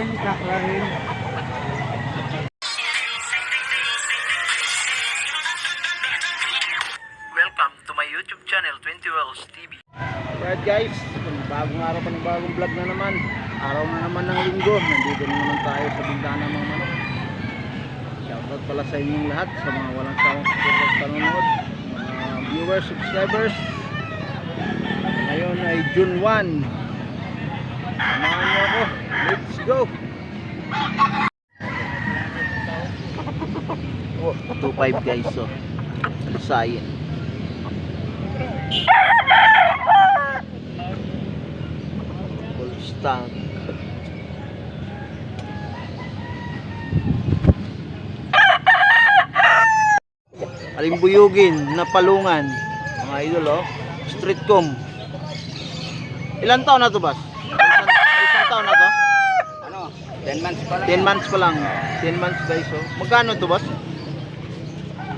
Kaklahin, kaklahin. Welcome to my YouTube channel, 20 Wells TV. Alright guys, bagong araw pa ng bagong vlog na naman. Araw na naman ng linggo. Nandito na naman tayo sa bintana ng manok Shoutout pala sa inyong lahat Sa mga walang sawang support at panonood. Mga viewers, subscribers. Ngayon ay June 1 Samahan niyo ako Let's go Oh, 2.5 guys so Sayin Full stank. Alimbuyugin na palungan. Mga idol oh. Street com. Ilan taon na to, boss? May isang, may isang taon na to? Ano? 10 months pa lang. 10 months pa lang. 10 months guys oh. Magkano to, boss?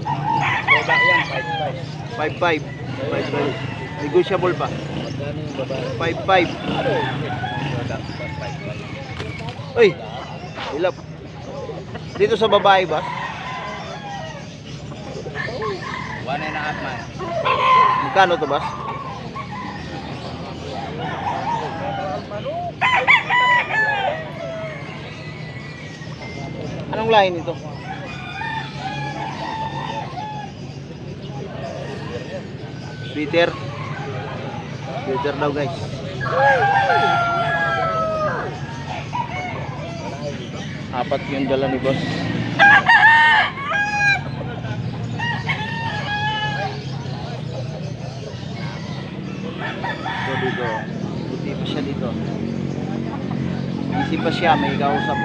Baba yan, 5-5. 5.5. 5.5. Negotiable pa. Magkano yung babae? 5.5. Uy! Ilap. Dito sa babae ba? One and a half months. Magkano to boss? Anong line ito? Sweater. Sweater daw guys. Apat yung dala ni boss. So dito, buti pa siya dito. Busy pa siya, may kausap.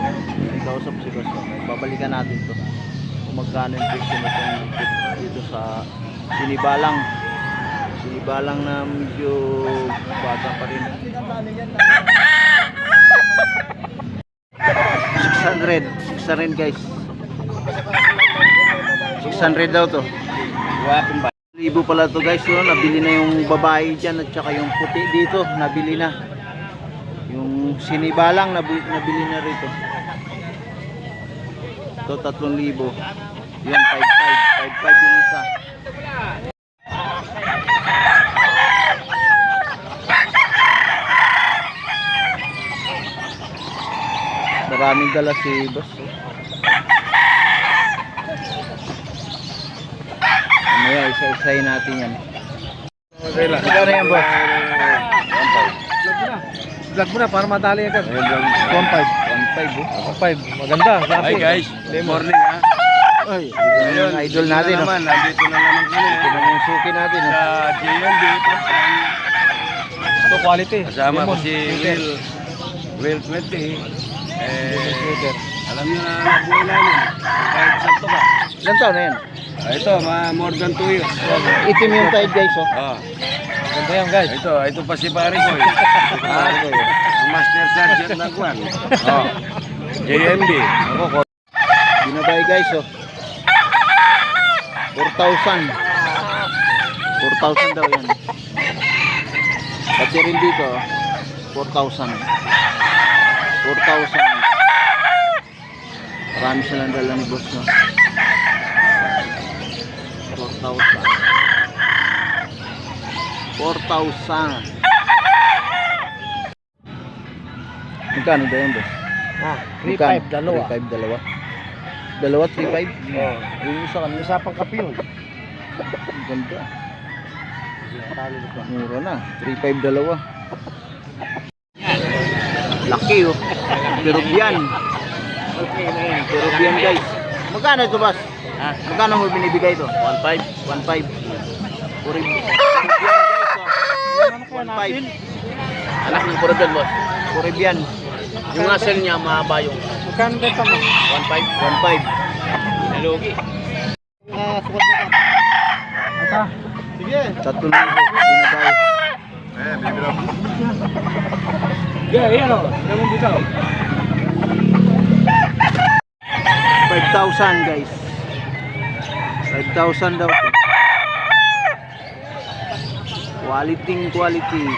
Kausap si boss. Babalikan natin to. Kung magkano yung presyo nitong dito sa sinibalang. Sinibalang na medyo bata pa rin. 600. 600 guys. 600 daw to. Libo pala to guys, no? nabili na yung babae dyan at saka yung puti dito, nabili na. Yung sinibalang nabili na rito. Ito 3,000. Yan 5,500. 5,500 yung isa. Maraming dala si boss. oh. Mamaya isa-isahin natin yan. Magkano yan boss? Vlog mo na para madali agad. 1.5. 1.5 oh. 5. Maganda. Hi guys, good morning ha. Ay, ito yung idol natin. na oh. naman, nandito na naman kami Ito na yung suki natin. sa. JMB. Ito quality. Kasama ko si. Will, Will 20. Eh, alam niyo na nabuhay namin. Kahit sakto ba? Ilan taon na yan? Ah, ito, ma- more than 2 years. Itim yung tide guys oh. Oh, Ganda yan guys. ito, ito pa si Pare Boy. Ah, ang Master Sergeant ng Kwan. Oh, JMB. Ako ko. Binabay guys oh. 4,000. 4,000 daw yan. Pati rin dito oh. 4,000. 4,000. Marami silang dala ni boss no. 4,000. 4,000. Magkano daw yan boss? Ah, Magkano? 3-5, dalawa. 3.5 dalawa. Dalawa 3.5? Oh. Yung isa kanina Isa pang kape yun. Ang ganda. Mura na. 3.5 dalawa. Laki oh. Peruvian. Peruvian guys. Magkano ito boss? Ha? Magkano mo binibigay ito? 1.5. 1.5. Puri- Peruvian guys. 1.5. Anak ng Peruvian, boss. Peruvian. Yung asal niya, mahaba yung Magkano mo? 1.5. 1.5. Nalugi. Ah, ka. Ata. Sige. 3,000 binabay. Yeah, yan o. Lemon dito. 5,000 guys 5,000 daw to. Quality quality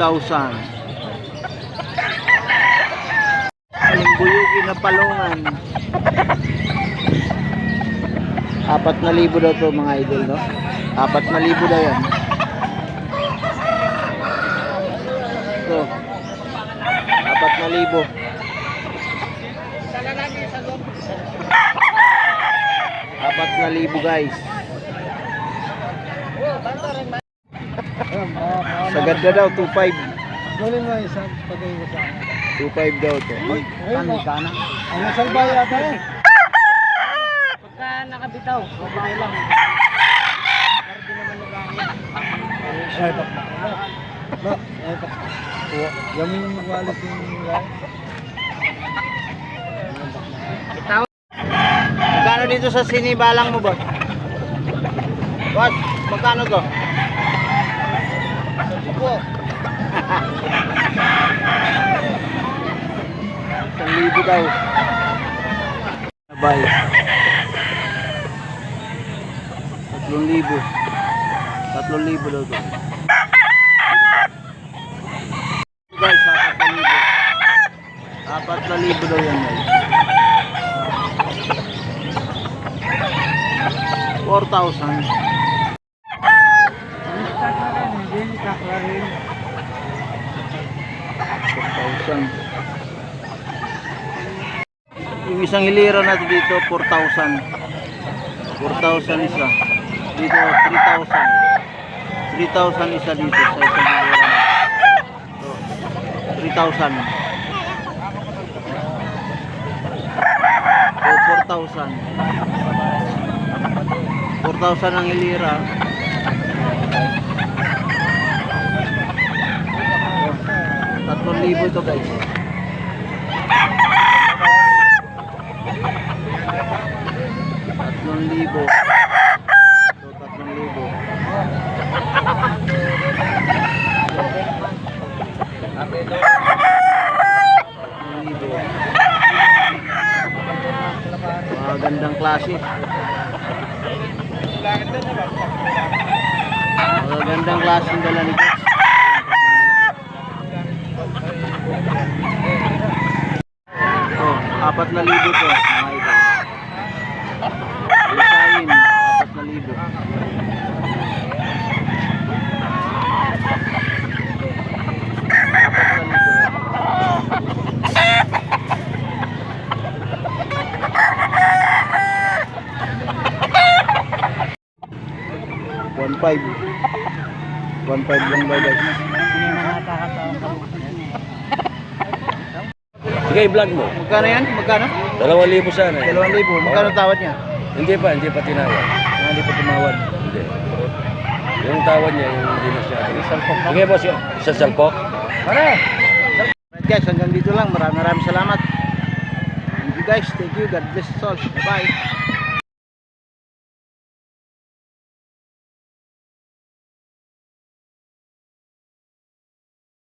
5,000 yung buyugi na palungan. Apat na libo daw to mga idol, no? Apat na libo daw yan. Ito. Apat na libo. Apat na libo guys. Sagad na daw, 2.5. Gawin mo isang pagkain ko sa akin. 2.5 daw to. Uy, ano ka na? Ano salbay yata yan? Pagka nakabitaw, babae lang. Pero di naman nagangin. Ay, pak. Ba, ay, pak. Kuha. Gamin yung wallet yung guy. Magkano dito sa sinibalang mo ba? What? Magkano to? Opo. Isang libo daw. Bye. Tatlong libo. Tatlong libo daw to. Guys, apat na libo. Apat na libo daw yan guys. 4,000. isang yung isang hilera natin dito 4,000 4,000 isa. Dito 3,000 3,000 isa dito sa isang hilera 3,000 so 4,000 4,000 ang hilera 3,000 ito guys. Tatlong libo. Ito, tatlong libo. Magandang klase. Magandang klase ng dala ni Coach. Apat na libo to, mga idol. Isayin, apat na libo. Na. One five. One five lang ba guys? Hindi naman nakakatawa ka. Sige, vlog mo. Magkano yan? Magkano? Dalawang libo sana. eh. Dalawang libo. Magkano tawad niya? Hindi pa, hindi pa tinawag. Ah, Hindi pa tumawad. Hindi. Yung tawad niya, yung hindi masyado. Sige, boss, yun. Sa salpok? Pare! Alright guys, hanggang dito lang. Maraming maraming salamat. Thank you guys. Thank you. God bless us all. Bye.